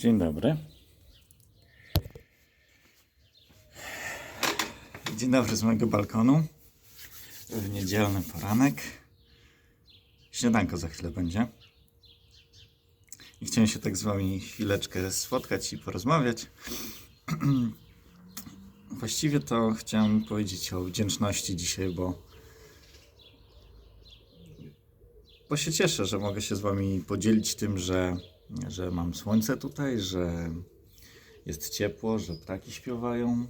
Dzień dobry. Dzień dobry z mojego balkonu. W niedzielny poranek. Śniadanko za chwilę będzie. I chciałem się tak z wami chwileczkę spotkać i porozmawiać. Właściwie to chciałem powiedzieć o wdzięczności dzisiaj, bo bo się cieszę, że mogę się z Wami podzielić tym, że, że mam słońce tutaj, że jest ciepło, że ptaki śpiewają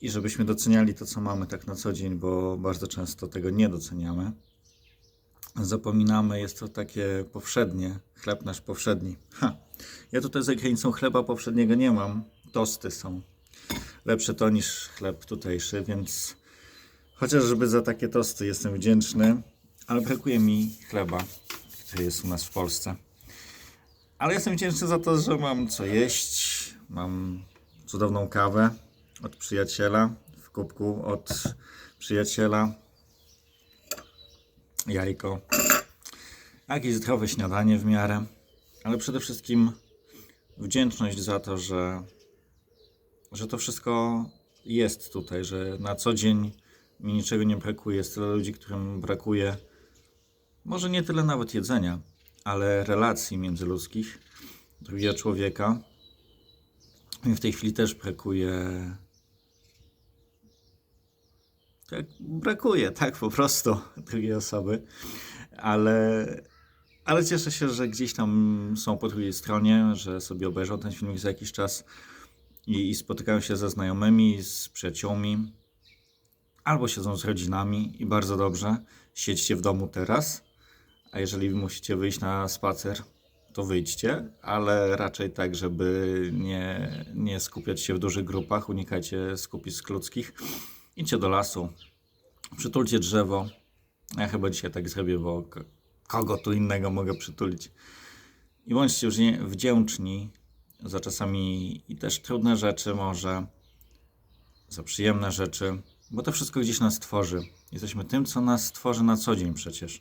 i żebyśmy doceniali to, co mamy tak na co dzień, bo bardzo często tego nie doceniamy. Zapominamy, jest to takie powszednie, chleb nasz powszedni. Ha. Ja tutaj za granicą chleba powszedniego nie mam, tosty są. Lepsze to niż chleb tutejszy, więc chociaż żeby za takie tosty jestem wdzięczny, ale brakuje mi chleba, który jest u nas w Polsce. Ale jestem wdzięczny za to, że mam co jeść. Mam cudowną kawę od przyjaciela w kubku od przyjaciela. Jajko. Jakieś zdrowe śniadanie w miarę. Ale przede wszystkim wdzięczność za to, że, że to wszystko jest tutaj, że na co dzień mi niczego nie brakuje. Jest tyle ludzi, którym brakuje może nie tyle nawet jedzenia, ale relacji międzyludzkich, drugiego człowieka. Mi w tej chwili też brakuje. Tak, brakuje, tak po prostu drugiej osoby, ale, ale cieszę się, że gdzieś tam są po drugiej stronie, że sobie obejrzą ten filmik za jakiś czas i, i spotykają się ze znajomymi, z przyjaciółmi, albo siedzą z rodzinami i bardzo dobrze. Siedźcie w domu teraz, a jeżeli musicie wyjść na spacer, to wyjdźcie, ale raczej tak, żeby nie, nie skupiać się w dużych grupach, unikajcie skupisk ludzkich. Idźcie do lasu, przytulcie drzewo. Ja chyba dzisiaj tak zrobię, bo kogo tu innego mogę przytulić. I bądźcie już nie- wdzięczni za czasami i też trudne rzeczy może, za przyjemne rzeczy, bo to wszystko gdzieś nas tworzy. Jesteśmy tym, co nas tworzy na co dzień przecież.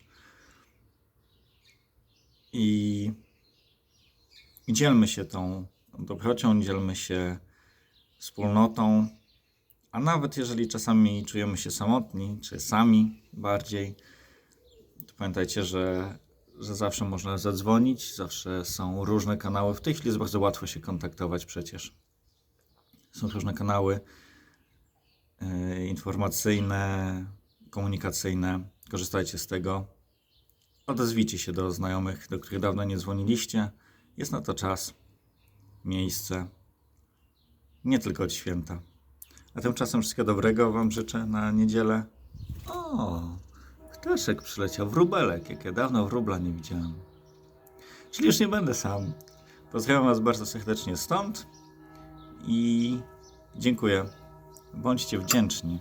I, dzielmy się tą dobrocią, dzielmy się wspólnotą, a nawet jeżeli czasami czujemy się samotni, czy sami bardziej, to pamiętajcie, że, że zawsze można zadzwonić, zawsze są różne kanały. W tej chwili jest bardzo łatwo się kontaktować przecież. Są różne kanały e, informacyjne, komunikacyjne. Korzystajcie z tego. Odezwijcie się do znajomych, do których dawno nie dzwoniliście. Jest na to czas, miejsce, nie tylko od święta. A tymczasem wszystkiego dobrego Wam życzę na niedzielę. O, ptaszek przyleciał, wróbelek, jak ja dawno wróbla nie widziałem. Czyli już nie będę sam. Pozdrawiam Was bardzo serdecznie stąd i dziękuję. Bądźcie wdzięczni